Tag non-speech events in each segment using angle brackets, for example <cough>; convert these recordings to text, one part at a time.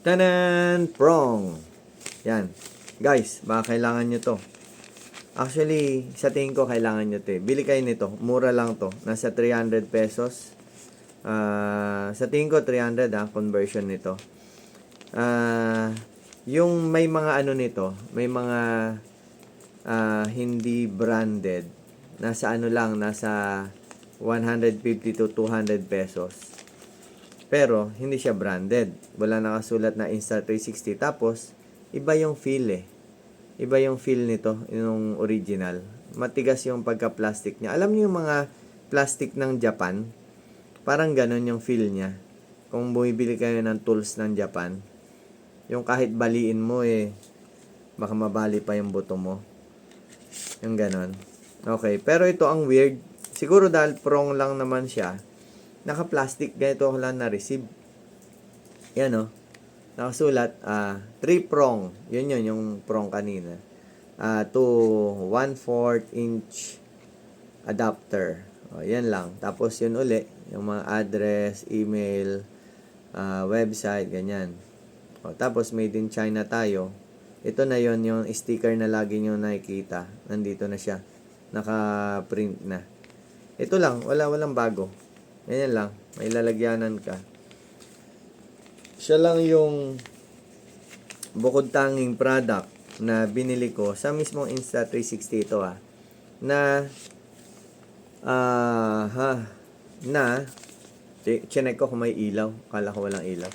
Tanan! Prong! Yan. Guys, baka kailangan nyo to. Actually, sa tingin ko kailangan nyo to eh. Bili kayo nito. Mura lang to. Nasa 300 pesos. Ah, sa tingin ko 300 ah, conversion nito. Ah, yung may mga ano nito, may mga ah, hindi branded. Nasa ano lang, nasa 150 to 200 pesos. Pero, hindi siya branded. Wala nakasulat na Insta360. Tapos, iba yung feel eh. Iba yung feel nito, yung original. Matigas yung pagka-plastic niya. Alam niyo yung mga plastic ng Japan? Parang ganon yung feel niya. Kung bumibili kayo ng tools ng Japan, yung kahit baliin mo eh, baka mabali pa yung buto mo. Yung ganon. Okay, pero ito ang weird. Siguro dahil prong lang naman siya, naka-plastic, ganito ako lang na-receive. Yan o. Nakasulat, ah, 3 prong. Yun yun, yung prong kanina. Ah, to 1/4 inch adapter. O, yan lang. Tapos yun uli, yung mga address, email, ah, website, ganyan. O, tapos made in China tayo. Ito na yon yung sticker na lagi nyo nakikita. Nandito na siya. Naka-print na. Ito lang, wala walang bago. Ganyan lang, may lalagyanan ka. Siya lang yung bukod tanging product na binili ko sa mismong Insta360 ito ah. Na ah ha na chi- chinek ko kung may ilaw. Kala ko walang ilaw.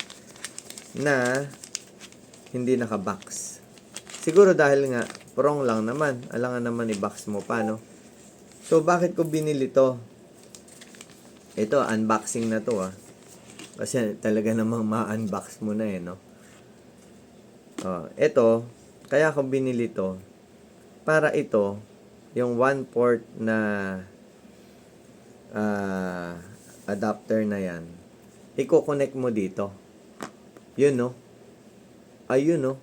Na hindi naka-box. Siguro dahil nga prong lang naman. Alangan naman i-box mo pa no. So bakit ko binili to? Ito, unboxing na to ah. Kasi talaga namang ma-unbox mo na eh, no? Oh, ito, kaya ako binili to. Para ito, yung one port na ah, adapter na yan, i-connect mo dito. Yun, no? Ayun, no?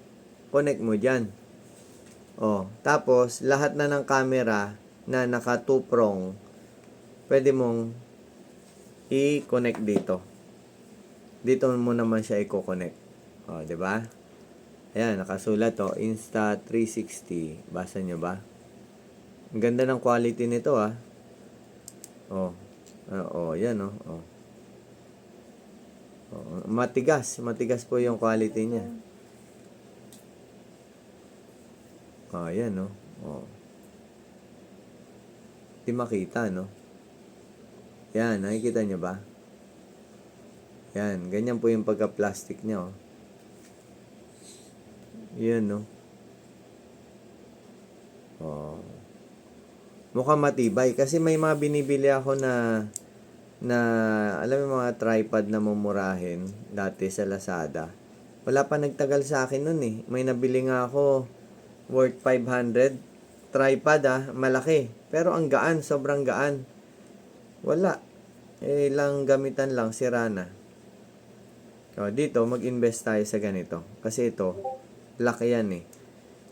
Connect mo dyan. Oh, tapos, lahat na ng camera na naka two prong, pwede mong i-connect dito. Dito mo naman siya i-connect. O, di ba? Ayan, nakasulat to, Insta360. Basa nyo ba? Ang ganda ng quality nito, ah. Oh. Ah, oh, yan, oh. oh. Oh, matigas, matigas po yung quality niya. Oh, yan, no. Oh. Di makita, no? Yan, nakikita nyo ba? Yan, ganyan po yung pagka-plastic niya, oh. Yan, no? Oh. Mukhang matibay kasi may mga binibili ako na na alam mo mga tripod na mumurahin dati sa Lazada. Wala pa nagtagal sa akin nun eh. May nabili nga ako worth 500 tripod ah, malaki. Pero ang gaan, sobrang gaan. Wala. Eh, lang gamitan lang, sira na. O, dito, mag-invest tayo sa ganito. Kasi ito, laki yan eh.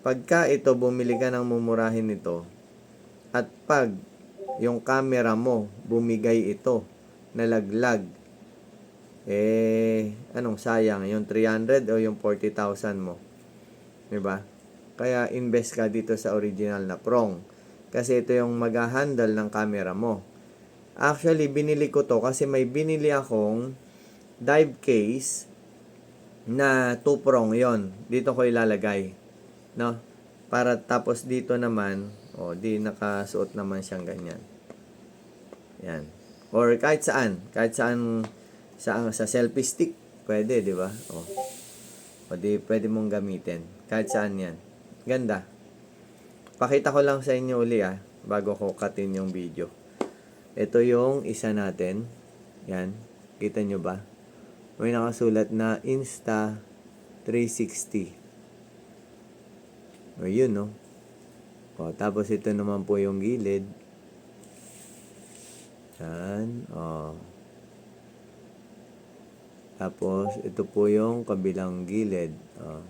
Pagka ito, bumili ka ng mumurahin nito, at pag yung camera mo, bumigay ito, nalaglag, eh, anong sayang, yung 300 o yung 40,000 mo. ba? Kaya invest ka dito sa original na prong. Kasi ito yung mag-handle ng camera mo. Actually, binili ko to kasi may binili akong dive case na two prong yon Dito ko ilalagay. No? Para tapos dito naman, o di nakasuot naman siyang ganyan. Yan. Or kahit saan, kahit saan sa sa selfie stick, pwede, di ba? O. O di pwede mong gamitin. Kahit saan 'yan. Ganda. Pakita ko lang sa inyo uli ah, bago ko cutin yung video. Ito yung isa natin. Yan. Kita nyo ba? May nakasulat na Insta 360. O yun, no? O, tapos ito naman po yung gilid. Yan. O. Tapos, ito po yung kabilang gilid. O.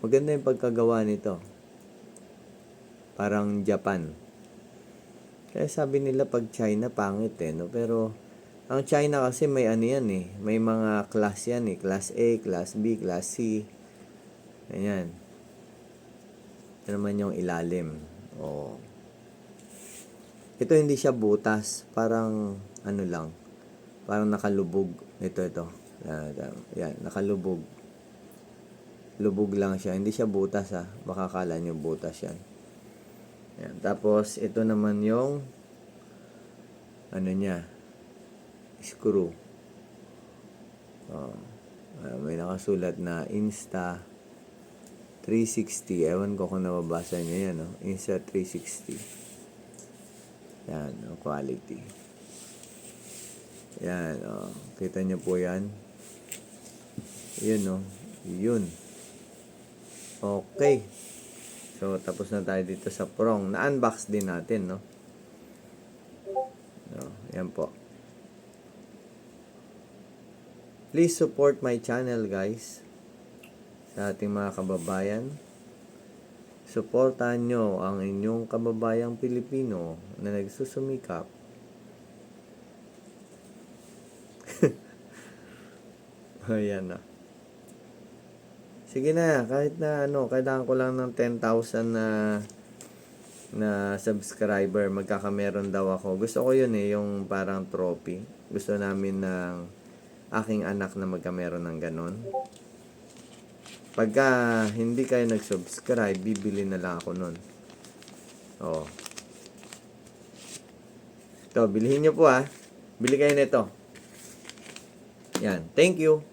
Maganda yung pagkagawa nito. Parang Japan. Kaya sabi nila pag China pangit eh, no? Pero Ang China kasi may ano yan eh. May mga class yan eh. Class A, Class B, Class C. Ayan. Ito naman yung ilalim. Oh. Ito hindi siya butas. Parang ano lang. Parang nakalubog. Ito, ito. Yan, nakalubog. Lubog lang siya. Hindi siya butas ah. Baka kala nyo butas yan. Yan. Tapos, ito naman yung ano niya screw. Oh. Ah, may nakasulat na Insta 360. Ewan ko kung nababasa niyo yan. No? Insta 360. Yan, oh, quality. Yan, oh. Kita niyo po yan. Yun, no? Yun. Okay. So, tapos na tayo dito sa prong. Na-unbox din natin, no? No, yan po. Please support my channel, guys. Sa ating mga kababayan. Suportahan nyo ang inyong kababayang Pilipino na nagsusumikap. <laughs> Ayan na. Sige na, kahit na ano, kailangan ko lang ng 10,000 na na subscriber, magkakameron daw ako. Gusto ko yun eh, yung parang trophy. Gusto namin ng aking anak na magkameron ng ganon. Pagka hindi kayo nag-subscribe, bibili na lang ako nun. Oh. Ito, bilhin nyo po ah. Bili kayo nito. Yan. Thank you.